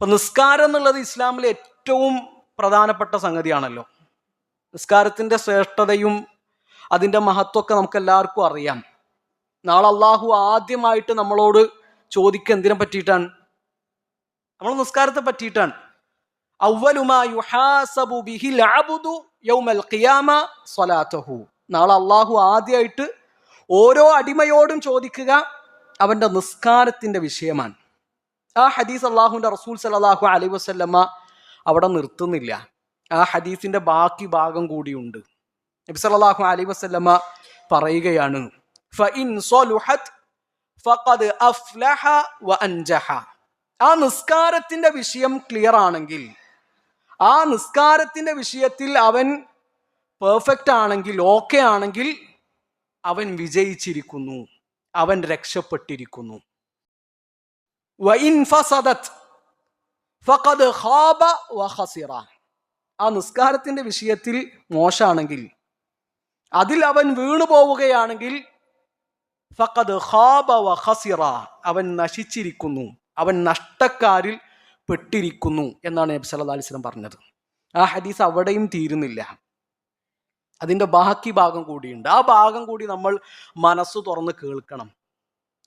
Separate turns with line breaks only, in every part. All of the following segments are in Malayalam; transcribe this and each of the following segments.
അപ്പൊ നിസ്കാരം എന്നുള്ളത് ഇസ്ലാമിലെ ഏറ്റവും പ്രധാനപ്പെട്ട സംഗതിയാണല്ലോ. നിസ്കാരത്തിന്റെ ശ്രേഷ്ഠതയും അതിന്റെ മഹത്വമൊക്കെ നമുക്ക് എല്ലാവർക്കും അറിയാം. നാളെ അള്ളാഹു ആദ്യമായിട്ട് നമ്മളോട് ചോദിക്കുക എന്തിനെ പറ്റിയിട്ടാണ്? നമ്മൾ നിസ്കാരത്തെ പറ്റിയിട്ടാണ്. നാളെ അള്ളാഹു ആദ്യമായിട്ട് ഓരോ അടിമയോടും ചോദിക്കുക അവന്റെ നിസ്കാരത്തിന്റെ വിഷയമാണ്. ആ ഹദീസ് അള്ളാഹുവിന്റെ റസൂൽ സലാഹു അലൈ വസ്ല്ലമ്മ അവിടെ നിർത്തുന്നില്ല. ആ ഹദീസിന്റെ ബാക്കി ഭാഗം കൂടിയുണ്ട്. നബി സലാഹു അലൈ വസല്ലമ പറയുകയാണ് ആ നിസ്കാരത്തിന്റെ വിഷയം ക്ലിയർ ആണെങ്കിൽ ആ നിസ്കാരത്തിന്റെ വിഷയത്തിൽ അവൻ പെർഫെക്റ്റ് ആണെങ്കിൽ ഓക്കെ ആണെങ്കിൽ അവൻ വിജയിച്ചിരിക്കുന്നു. അവൻ രക്ഷപ്പെട്ടിരിക്കുന്നു വഇൻ ഫസദത് ഫഖദ് ഖാബ വ ഖസിറ ആ നിസ്കാരത്തിന്റെ വിഷയത്തിൽ മോശാണെങ്കിൽ അതിൽ അവൻ വീണു പോവുകയാണെങ്കിൽ ഫഖദ് ഖാബ വ അവൻ നശിച്ചിരിക്കുന്നു അവൻ നഷ്ടക്കാരിൽ പെട്ടിരിക്കുന്നു എന്നാണ് നബി സല്ലല്ലാഹു അലൈഹി വസല്ലം പറഞ്ഞത്. ആ ഹദീസ് അവിടെയും തീരുന്നില്ല. അതിന്റെ ബാക്കി ഭാഗം കൂടിയുണ്ട്. ആ ഭാഗം കൂടി നമ്മൾ മനസ്സ് തുറന്ന് കേൾക്കണം.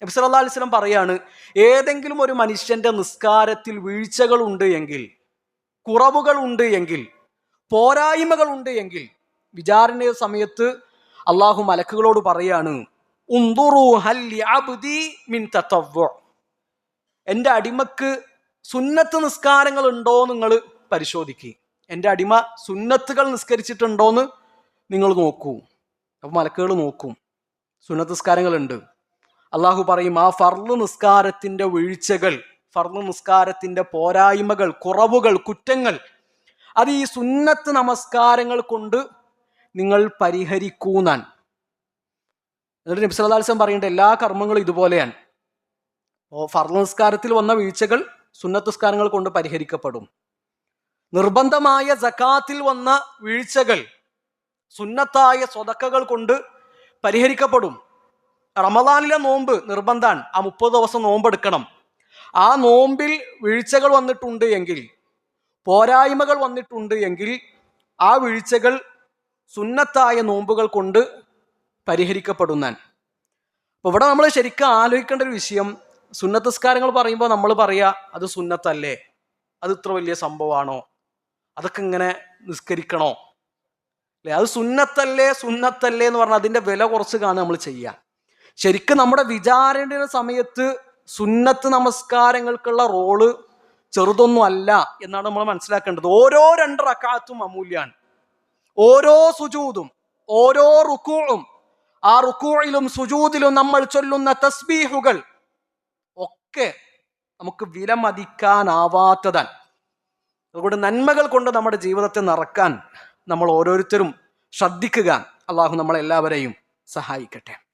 നബി സല്ലല്ലാഹു അലൈഹി വസല്ലം പറയാണ് ഏതെങ്കിലും ഒരു മനുഷ്യന്റെ നിസ്കാരത്തിൽ വീഴ്ചകൾ ഉണ്ട് എങ്കിൽ കുറവുകൾ ഉണ്ട് എങ്കിൽ പോരായ്മകൾ ഉണ്ട് എങ്കിൽ വിചാരണ സമയത്ത് അള്ളാഹു മലക്കുകളോട് പറയാണ് എന്റെ എന്റെ അടിമക്ക് സുന്നത്ത് നിസ്കാരങ്ങൾ ഉണ്ടോ നിങ്ങൾ പരിശോധിക്കുക എന്റെ അടിമ സുന്നത്തുകൾ നിസ്കരിച്ചിട്ടുണ്ടോന്ന് നിങ്ങൾ നോക്കൂ. അപ്പൊ മലക്കുകൾ നോക്കും. സുന്നത്ത് നിസ്കാരങ്ങളുണ്ട് അള്ളാഹു പറയും ആ ഫർൾ നിസ്കാരത്തിന്റെ വീഴ്ചകൾ ഫർൾ നിസ്കാരത്തിന്റെ പോരായ്മകൾ കുറവുകൾ കുറ്റങ്ങൾ അത് ഈ സുന്നത്ത് നമസ്കാരങ്ങൾ കൊണ്ട് നിങ്ങൾ പരിഹരിക്കൂന്നാൻ എന്നിട്ട് നബി സല്ലല്ലാഹു പറയേണ്ട എല്ലാ കർമ്മങ്ങളും ഇതുപോലെയാണ്. ഓ ഫർൾ നിസ്കാരത്തിൽ വന്ന വീഴ്ചകൾ സുന്നത്ത് നിസ്കാരങ്ങൾ കൊണ്ട് പരിഹരിക്കപ്പെടും. നിർബന്ധമായ ജക്കാത്തിൽ വന്ന വീഴ്ചകൾ സുന്നത്തായ സ്വതക്കകൾ കൊണ്ട് പരിഹരിക്കപ്പെടും. റമദാനിലെ നോമ്പ് നിർബന്ധാണ് ആ മുപ്പത് ദിവസം നോമ്പ് എടുക്കണം. ആ നോമ്പിൽ വീഴ്ചകൾ വന്നിട്ടുണ്ട് എങ്കിൽ പോരായ്മകൾ വന്നിട്ടുണ്ട് എങ്കിൽ ആ വീഴ്ചകൾ സുന്നത്തായ നോമ്പുകൾ കൊണ്ട് പരിഹരിക്കപ്പെടുന്നാൻ. അപ്പോൾ ഇവിടെ നമ്മൾ ശരിക്കും ആലോചിക്കേണ്ട ഒരു വിഷയം സുന്നത്തസ്കാരങ്ങൾ പറയുമ്പോൾ നമ്മൾ പറയാ അത് സുന്നത്തല്ലേ? അത് ഇത്ര വലിയ സംഭവമാണോ അതൊക്കെ ഇങ്ങനെ നിസ്കരിക്കണോ? അല്ലെ? അത് സുന്നത്തല്ലേ സുന്നത്തല്ലേ എന്ന് പറഞ്ഞാൽ അതിന്റെ വില കുറച്ച് കാണുക നമ്മൾ ചെയ്യുക ശരിക്കും നമ്മുടെ വിചാരണയുടെ സമയത്ത് സുന്നത്ത് നമസ്കാരങ്ങൾക്കുള്ള റോൾ ചെറുതൊന്നും അല്ല എന്നാണ് നമ്മൾ മനസ്സിലാക്കേണ്ടത്. ഓരോ രണ്ട് റക്കാത്തും അമൂല്യാണ്. ഓരോ സുജൂതും ഓരോ റുക്കൂളും ആ റുക്കൂളിലും സുജൂതിലും നമ്മൾ ചൊല്ലുന്ന തസ്ബീഹുകൾ ഒക്കെ നമുക്ക് വിലമതിക്കാനാവാത്തതാണ്. അതുകൊണ്ട് നന്മകൾ കൊണ്ട് നമ്മുടെ ജീവിതത്തെ നിറക്കാൻ നമ്മൾ ഓരോരുത്തരും ശ്രദ്ധിക്കുക. അള്ളാഹു നമ്മളെല്ലാവരെയും സഹായിക്കട്ടെ.